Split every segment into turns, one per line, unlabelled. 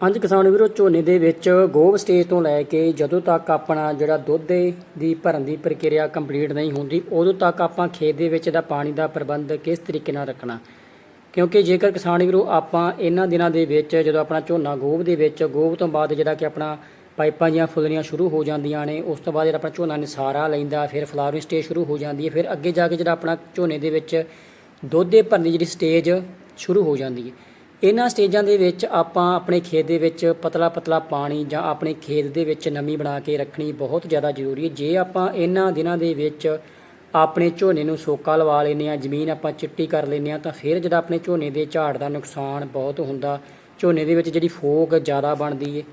ਹਾਂਜੀ ਕਿਸਾਨ ਵੀਰੋ ਝੋਨੇ ਦੇ ਵਿੱਚ ਗੋਭ ਸਟੇਜ ਤੋਂ ਲੈ ਕੇ ਜਦੋਂ ਤੱਕ ਆਪਣਾ ਜਿਹੜਾ ਦੁੱਧ ਦੀ ਭਰਨ ਦੀ ਪ੍ਰਕਿਰਿਆ ਕੰਪਲੀਟ ਨਹੀਂ ਹੁੰਦੀ, ਉਦੋਂ ਤੱਕ ਆਪਾਂ ਖੇਤ ਦੇ ਵਿੱਚ ਦਾ ਪਾਣੀ ਦਾ ਪ੍ਰਬੰਧ ਕਿਸ ਤਰੀਕੇ ਨਾਲ ਰੱਖਣਾ। ਕਿਉਂਕਿ ਜੇਕਰ ਕਿਸਾਨ ਵੀਰੋ ਆਪਾਂ ਇਹਨਾਂ ਦਿਨਾਂ ਦੇ ਵਿੱਚ ਜਦੋਂ ਆਪਣਾ ਝੋਨਾ ਗੋਭ ਦੇ ਵਿੱਚ ਗੋਭ ਤੋਂ ਬਾਅਦ ਜਿਹੜਾ ਕਿ ਆਪਣਾ ਪਾਈਪਾਂ ਦੀਆਂ ਫੁੱਲਣੀਆਂ ਸ਼ੁਰੂ ਹੋ ਜਾਂਦੀਆਂ ਨੇ, ਉਸ ਤੋਂ ਬਾਅਦ ਜਿਹੜਾ ਆਪਣਾ ਝੋਨਾ ਨਿਸਾਰਾ ਲੈਂਦਾ, ਫਿਰ ਫਲਾਵਰਿੰਗ ਸਟੇਜ ਸ਼ੁਰੂ ਹੋ ਜਾਂਦੀ ਹੈ, ਫਿਰ ਅੱਗੇ ਜਾ ਕੇ ਜਿਹੜਾ ਆਪਣਾ ਝੋਨੇ ਦੇ ਵਿੱਚ ਦੁੱਧ ਦੇ ਭਰਨ ਦੀ ਜਿਹੜੀ ਸਟੇਜ ਸ਼ੁਰੂ ਹੋ ਜਾਂਦੀ ਹੈ। ਇਹਨਾਂ ਸਟੇਜਾਂ ਦੇ ਵਿੱਚ ਆਪਾਂ ਆਪਣੇ ਖੇਤ ਦੇ ਵਿੱਚ ਪਤਲਾ ਪਤਲਾ ਪਾਣੀ ਜਾਂ ਆਪਣੇ ਖੇਤ ਦੇ ਵਿੱਚ ਨਮੀ ਬਣਾ ਕੇ ਰੱਖਣੀ ਬਹੁਤ ਜ਼ਿਆਦਾ ਜ਼ਰੂਰੀ ਹੈ। ਜੇ ਆਪਾਂ ਇਹਨਾਂ ਦਿਨਾਂ ਦੇ ਵਿੱਚ ਆਪਣੇ ਝੋਨੇ ਨੂੰ ਸੋਕਾ ਲਵਾ ਲੈਂਦੇ ਆ ਜ਼ਮੀਨ ਆਪਾਂ ਚਿੱਟੀ ਕਰ ਲੈਂਦੇ ਆ ਤਾਂ ਫਿਰ ਜਿਹੜਾ ਆਪਣੇ ਝੋਨੇ ਦੇ ਝਾੜ ਦਾ ਨੁਕਸਾਨ ਬਹੁਤ ਹੁੰਦਾ, ਝੋਨੇ ਦੇ ਵਿੱਚ ਜਿਹੜੀ ਫੋਕ ਜ਼ਿਆਦਾ ਬਣਦੀ ਹੈ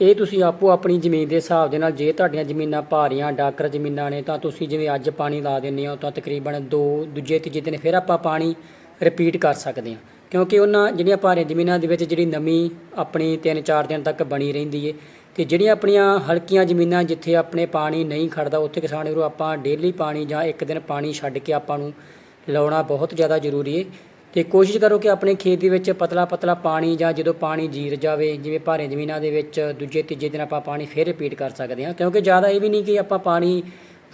ਇਹ ਤੁਸੀਂ ਆਪੋ ਆਪਣੀ ਜ਼ਮੀਨ ਦੇ ਹਿਸਾਬ ਦੇ ਨਾਲ, ਜੇ ਤੁਹਾਡੀਆਂ ਜ਼ਮੀਨਾਂ ਭਾਰੀਆਂ, ਡਾਕਰ ਜ਼ਮੀਨਾਂ ਨੇ, ਤਾਂ ਤੁਸੀਂ ਜਿਵੇਂ ਅੱਜ ਪਾਣੀ ਲਾ ਦਿੰਦੇ ਹੋ, ਤਾਂ ਤਕਰੀਬਨ ਦੋ, ਦੂਜੇ, ਤੀਜੇ ਦਿਨ ਫਿਰ ਆਪਾਂ ਪਾਣੀ ਰਿਪੀਟ ਕਰ ਸਕਦੇ ਹਾਂ। ਕਿਉਂਕਿ ਉਹਨਾਂ ਜਿਹੜੀਆਂ ਭਾਰੀ ਜ਼ਮੀਨਾਂ ਦੇ ਵਿੱਚ ਜਿਹੜੀ ਨਮੀ ਆਪਣੀ 3-4 ਦਿਨ ਤੱਕ ਬਣੀ ਰਹਿੰਦੀ ਏ ਅਤੇ ਜਿਹੜੀਆਂ ਆਪਣੀਆਂ ਹਲਕੀਆਂ ਜ਼ਮੀਨਾਂ ਜਿੱਥੇ ਆਪਣੇ ਪਾਣੀ ਨਹੀਂ ਖੜਦਾ, ਉੱਥੇ ਕਿਸਾਨ ਵੀਰੋ ਆਪਾਂ ਡੇਲੀ ਪਾਣੀ ਜਾਂ ਇੱਕ ਦਿਨ ਪਾਣੀ ਛੱਡ ਕੇ ਆਪਾਂ ਨੂੰ ਲਾਉਣਾ ਬਹੁਤ ਜ਼ਿਆਦਾ ਜ਼ਰੂਰੀ ਏ। ਤੇ ਕੋਸ਼ਿਸ਼ ਕਰੋ ਕਿ ਆਪਣੇ ਖੇਤ ਦੇ ਵਿੱਚ ਪਤਲਾ ਪਤਲਾ ਪਾਣੀ ਜਾਂ ਜਦੋਂ ਪਾਣੀ ਜੀਰ ਜਾਵੇ, ਜਿਵੇਂ ਭਾਰੇ ਜ਼ਮੀਨਾਂ ਦੇ ਵਿੱਚ ਦੂਜੇ ਤੀਜੇ ਦਿਨ ਆਪਾਂ ਪਾਣੀ ਫੇਰ ਰਿਪੀਟ ਕਰ ਸਕਦੇ ਹਾਂ। ਕਿਉਂਕਿ ਜ਼ਿਆਦਾ ਇਹ ਵੀ ਨਹੀਂ ਕਿ ਆਪਾਂ ਪਾਣੀ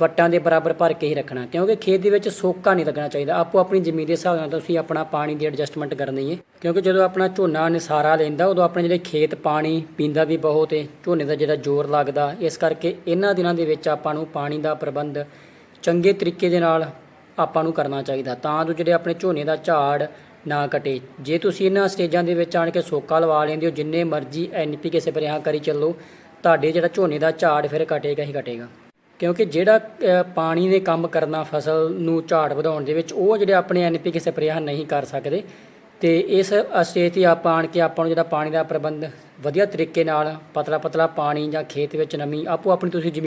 ਵੱਟਾਂ ਦੇ ਬਰਾਬਰ ਭਰ ਕੇ ਹੀ ਰੱਖਣਾ, ਕਿਉਂਕਿ ਖੇਤ ਦੇ ਵਿੱਚ ਸੋਕਾ ਨਹੀਂ ਲੱਗਣਾ ਚਾਹੀਦਾ। ਆਪੋ ਆਪਣੀ ਜ਼ਮੀਨ ਦੇ ਹਿਸਾਬ ਨਾਲ ਤੁਸੀਂ ਆਪਣਾ ਪਾਣੀ ਦੀ ਐਡਜਸਟਮੈਂਟ ਕਰਨੀ ਹੈ। ਕਿਉਂਕਿ ਜਦੋਂ ਆਪਣਾ ਝੋਨਾ ਨਿਸਾਰਾ ਲੈਂਦਾ, ਉਦੋਂ ਆਪਣੇ ਜਿਹੜੇ ਖੇਤ ਪਾਣੀ ਪੀਂਦਾ ਵੀ ਬਹੁਤ ਹੈ ਝੋਨੇ ਦਾ ਜਿਹੜਾ ਜ਼ੋਰ ਲੱਗਦਾ, ਇਸ ਕਰਕੇ ਇਹਨਾਂ ਦਿਨਾਂ ਦੇ ਵਿੱਚ ਆਪਾਂ ਨੂੰ ਪਾਣੀ ਦਾ ਪ੍ਰਬੰਧ ਚੰਗੇ ਤਰੀਕੇ ਦੇ ਨਾਲ ਆਪਾਂ ਨੂੰ ਕਰਨਾ ਚਾਹੀਦਾ। ਤਾਂ ਜੋ ਜਿਹੜੇ ਆਪਣੇ ਝੋਨੇ ਦਾ ਝਾੜ ਨਾ ਕਟੇ। ਜੇ ਤੁਸੀਂ ਇਹਨਾਂ ਸਟੇਜਾਂ ਦੇ ਵਿੱਚ ਆਣ ਕੇ ਸੋਕਾ ਲਵਾ ਲੈਂਦੇ ਹੋ, ਜਿੰਨੇ ਮਰਜ਼ੀ ਐਨਪੀਕੇ ਸਪਰੇਹਾਂ ਕਰੀ ਚੱਲੋ, ਤੁਹਾਡੇ ਜਿਹੜਾ ਝੋਨੇ ਦਾ ਝਾੜ ਫਿਰ ਘਟੇਗਾ ਹੀ ਘਟੇਗਾ ਕਿਉਂਕਿ ਜਿਹੜਾ ਅ, ਪਾਣੀ ਨੇ ਕੰਮ ਕਰਨਾ ਫਸਲ ਨੂੰ ਝਾੜ ਵਧਾਉਣ ਦੇ ਵਿੱਚ ਉਹ ਜਿਹੜੇ ਆਪਣੇ ਐਨਪੀਕੇ ਸਪਰੇਹਾਂ ਨਹੀਂ ਕਰ ਸਕਦੇ। ਤੇ ਇਸ ਸਟੇਜ ਤੇ ਆਪਾਂ ਆਣ ਕੇ ਆਪਾਂ ਨੂੰ ਜਿਹੜਾ ਪਾਣੀ ਦਾ ਪ੍ਰਬੰਧ ਵਧੀਆ ਤਰੀਕੇ ਨਾਲ ਪਤਲਾ ਪਤਲਾ ਪਾਣੀ ਜਾਂ ਖੇਤ ਵਿੱਚ ਨਮੀ ਆਪੋ ਆਪਣੀ ਤੁਸੀਂ ਜ਼ਮੀਨ